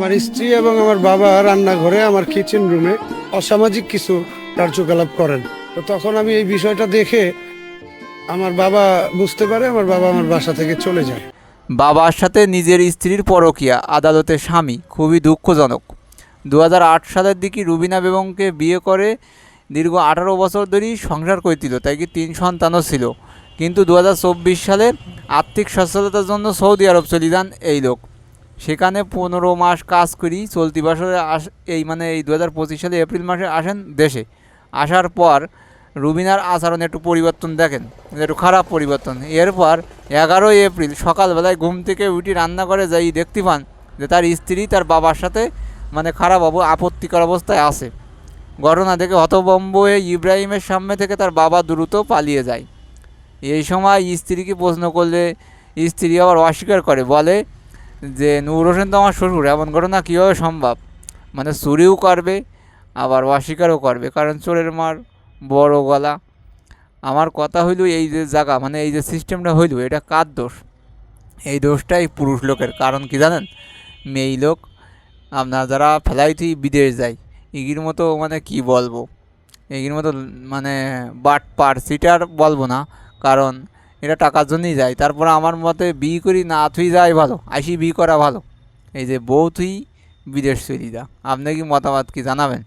আমার স্ত্রী এবং আমার বাবা রান্নাঘরে, আমার কিচেন রুমে অসামাজিক কিছু কার্যকলাপ করেন। তো তখন আমি এই বিষয়টা দেখে আমার বাবা বুঝতে পারে, আমার বাবা আমার বাসা থেকে চলে যায়। বাবার সাথে নিজের স্ত্রীর পরকিয়া, আদালতে স্বামী, খুবই দুঃখজনক। দু হাজার আট সালের দিকে রুবিনা বেগমকে বিয়ে করে দীর্ঘ আঠারো বছর ধরেই সংসার করছিল, তাই কি তিন সন্তানও ছিল। কিন্তু দু হাজার চব্বিশ সালে আর্থিক সচ্ছলতার জন্য সৌদি আরব চলে যান এই লোক। সেখানে পনেরো মাস কাজ করি, চলতি বছরে আস, এই মানে এই দু হাজার পঁচিশ সালে এপ্রিল মাসে আসেন দেশে। আসার পর রুবিনার আচরণে একটু পরিবর্তন দেখেন, একটু খারাপ পরিবর্তন। এরপর এগারোই এপ্রিল সকালবেলায় ঘুম থেকে উঠি রান্না করে যাই দেখতে পান যে তার স্ত্রী তার বাবার সাথে মানে খারাপ আপত্তিকর অবস্থায় আছে। ঘটনা দেখে হতবম্ব হয়ে ইব্রাহিমের সামনে থেকে তার বাবা দ্রুত পালিয়ে যায়। এই সময় স্ত্রীকে প্রশ্ন করলে স্ত্রী আবার অস্বীকার করে, বলে যে নূর হোসেন তো আমার শ্বশুর, এমন ঘটনা কীভাবে সম্ভব? মানে চুরিও করবে, আবার অস্বীকারও করবে, কারণ চোরের মার বড় গলা। আমার কথা হইল এই যে জায়গা মানে এই যে সিস্টেমটা হইল, এটা কার দোষ? এই দোষটাই পুরুষ লোকের, কারণ কি জানেন? মেয়ে লোক, আপনার যারা ফেলাইতে বিদেশ যায়, এগির মতো মানে কি বলব? এগির মতো মানে বাট পার সিটার বলব না, কারণ এটা টাকার জন্যই যায়। তারপর আমার মতে বিয়ে করি না থুই যাই ভালো আইসি বিয়ে করা ভালো। এই যে বউ তুই বিদেশ চলি যা। আপনি কি মতামত কি জানাবেন?